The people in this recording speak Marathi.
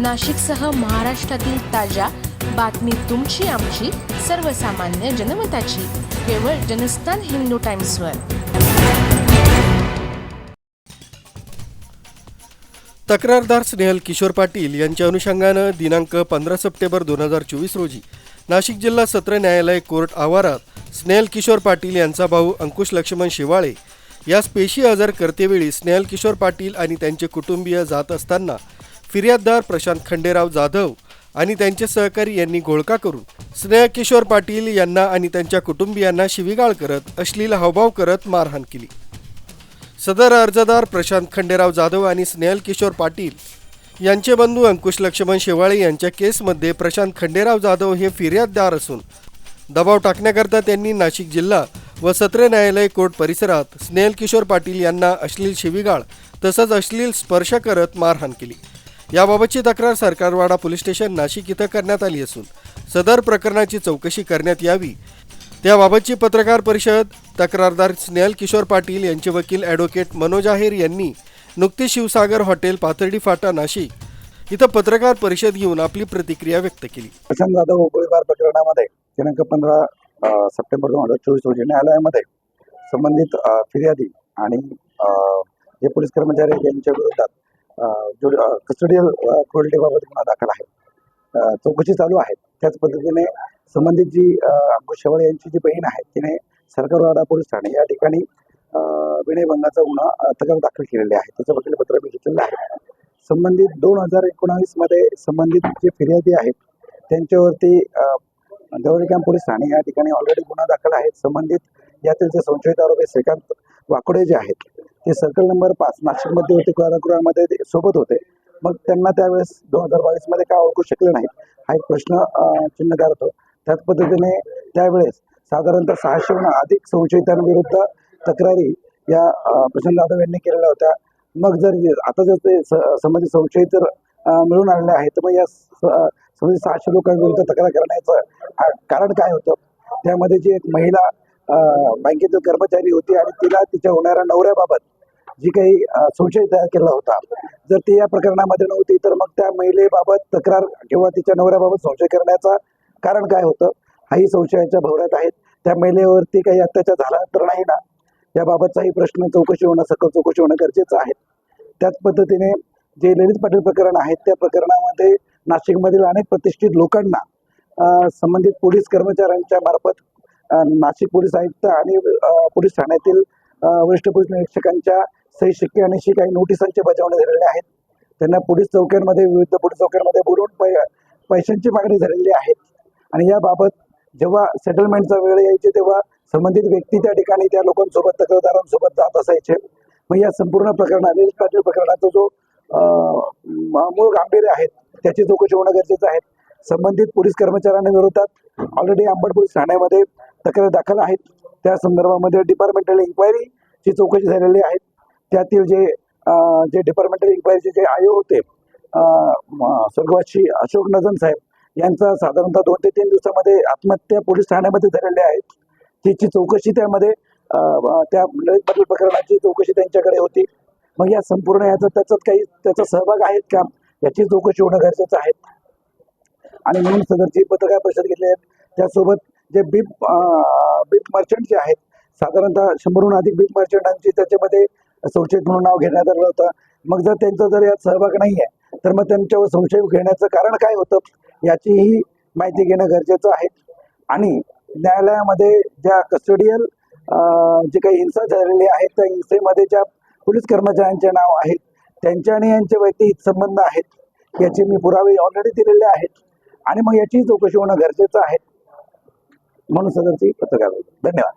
नाशिकसह महाराष्ट्रातील ताज्या बातमी तुमची आमची सर्वसामान्य जनमताची. केवळ जनस्थान हिंदू टाइम्सवर. तक्रारदार स्नेहल किशोर पाटील यांच्या अनुषंगानं दिनांक पंधरा सप्टेंबर दोन हजार चोवीस रोजी नाशिक जिल्हा सत्र न्यायालय कोर्ट आवारात स्नेहल किशोर पाटील यांचा भाऊ अंकुश लक्ष्मण शिवाळे यास पेशी हजर करतेवेळी स्नेहल किशोर पाटील आणि त्यांचे कुटुंबीय जात असताना फिर्याददार प्रशांत खंडेराव जाधव आणि त्यांचे सहकारी यांनी घोळका करून स्नेह किशोर पाटील यांना आणि त्यांच्या कुटुंबियांना शिवीगाळ करत अश्लील हावभाव करत मारहाण केली. सदर अर्जदार प्रशांत खंडेराव जाधव आणि स्नेहल किशोर पाटील यांचे बंधू अंकुश लक्ष्मण शेवाळे यांच्या केसमध्ये प्रशांत खंडेराव जाधव हे फिर्याददार असून दबाव टाकण्याकरता त्यांनी नाशिक जिल्हा व सत्र न्यायालय कोर्ट परिसरात स्नेहल किशोर पाटील यांना अश्लील शिवीगाळ तसंच अश्लील स्पर्श करत मारहाण केली. याबाबतची तक्रार सरकारवाडा पोलीस स्टेशन नाशिक इथं करण्यात आली असून सदर प्रकरणाची चौकशी करण्यात यावी. त्याबाबतची पत्रकार परिषद तक्रारदार स्नेहल किशोर पाटील यांचे वकील ॲडव्होकेट मनोज आहेर यांनी नुकतीच शिवसागर हॉटेल पाथर्डी फाटा नाशिक इथं पत्रकार परिषद घेऊन आपली प्रतिक्रिया व्यक्त केली. प्रशांत जाधव गोळीबार प्रकरणामध्ये दिनांक पंधरा सप्टेंबर दोन हजार चोवीस रोजी न्यायालयामध्ये संबंधित फिर्यादी आणि जे पोलीस कर्मचारी यांच्या विरोधात कस्टडियल क्रुअल्टीबाबत गुन्हा दाखल आहे. चौकशी चालू आहे. त्याच पद्धतीने संबंधित जी अंकुश शेवाळे यांची जी बहीण आहे तिने सरकारवाडा पोलीस ठाणे या ठिकाणी विनयभंगाचा गुन्हा तक्रार दाखल केलेले आहे. त्याचं वकीलपत्र मी घेतलेलं आहे. संबंधित दोन हजार एकोणावीसमध्ये संबंधित जे फिर्यादी आहेत त्यांच्यावरती अ, कॅम्प पोलीस ठाणे या ठिकाणी ऑलरेडी गुन्हा दाखल आहेत संबंधित यातील जे संशयित आरोपी श्रीकांत वाकडे जे आहेत ते सर्कल नंबर पाच नाशिकमध्ये होते कारागृहामध्ये ते सोबत होते. मग त्यांना त्यावेळेस दोन हजार बावीसमध्ये काय ओळखू शकले नाहीत? हा एक प्रश्न चिन्हकार होतो. त्याच पद्धतीने त्यावेळेस साधारणतः सहाशेहून अधिक संशयितांविरुद्ध तक्रारी या प्रशांत जाधव यांनी केलेल्या होत्या. मग जर आता जर ते स- संबंधित संशयित जर मिळून आलेले आहेत तर मग या स- संबंधित सहाशे लोकांविरुद्ध तक्रार करण्याचं कारण काय होतं? त्यामध्ये जी एक महिला बँकेतील कर्मचारी होती आणि तिला तिच्या होणाऱ्या नवऱ्याबाबत जी काही अ, संशय तयार केला होता. जर ती या प्रकरणामध्ये नव्हती तर मग त्या महिलेबाबत तक्रार किंवा तिच्या नवऱ्याबाबत संशय करण्याचा कारण काय होतं? हाही संशयाच्या भोवऱ्यात आहेत. त्या महिलेवरती काही अत्याचार झाला तर नाही ना? याबाबतचाही प्रश्न चौकशी होणं सकल चौकशी होणं गरजेचं आहे. त्याच पद्धतीने जे ललित पाटील प्रकरण आहे त्या प्रकरणामध्ये नाशिकमधील अनेक प्रतिष्ठित लोकांना संबंधित पोलीस कर्मचाऱ्यांच्या मार्फत नाशिक पोलीस आयुक्त आणि पोलीस ठाण्यातील वरिष्ठ पोलीस निरीक्षकांच्या सही शिक्के आणि अशी काही नोटिसांचे बजावणे झालेले आहेत त्यांना पोलीस चौक्यांमध्ये विविध पोलीस चौक्यांमध्ये बोलवून पै पैशांची मागणी झालेली आहे. आणि याबाबत जेव्हा सेटलमेंटचा वेळ यायचे तेव्हा संबंधित व्यक्ती त्या ठिकाणी त्या लोकांसोबत तक्रारदारांसोबत जात असायचे. मग या संपूर्ण प्रकरणात पाटील प्रकरणाचा जो मूळ गांभीर्य आहेत त्याची चौकशी होणं गरजेचं आहे. संबंधित पोलीस कर्मचाऱ्यांविरोधात ऑलरेडी अंबड पोलीस ठाण्यामध्ये तक्रार दाखल आहेत. त्या संदर्भामध्ये डिपार्टमेंटल इन्क्वायरीची चौकशी झालेली आहे. त्यातील जे जे डिपार्टमेंटल इन्क्वायरीचे जे आयोग होते स्वर्गवासी अशोक नजन साहेब यांचा साधारणतः दोन ते तीन दिवसामध्ये आत्महत्या पोलीस ठाण्यामध्ये झालेल्या आहेत. तिची चौकशी त्यामध्ये त्या ललित पाटील प्रकरणाची चौकशी त्यांच्याकडे होती. मग या संपूर्ण याचा त्याच्यात काही त्याचा सहभाग आहेत का? याची चौकशी होणं गरजेचं आहे. आणि म्हणून सदरची पत्रकार परिषद घेतली आहेत त्यासोबत जे बीप बीप मर्चंट जे आहेत साधारणतः शंभरहून अधिक बीप मर्चंटांची त्याच्यामध्ये संशयित म्हणून नाव घेण्यात आलं होतं. मग जर त्यांचा जर यात सहभाग नाही आहे तर मग त्यांच्यावर संशय घेण्याचं कारण काय होतं? याचीही माहिती घेणं गरजेचं आहे. आणि न्यायालयामध्ये ज्या कस्टोडियल जे काही हिंसा झालेली आहेत त्या हिंसेमध्ये ज्या पोलीस कर्मचाऱ्यांचे नाव आहेत त्यांच्या आणि यांचे वैयक्तिक संबंध आहेत याचे मी पुरावे ऑलरेडी दिलेले आहेत. आणि मग याची चौकशी होणं गरजेचं आहे. म्हणून सदरची पत्रकार धन्यवाद.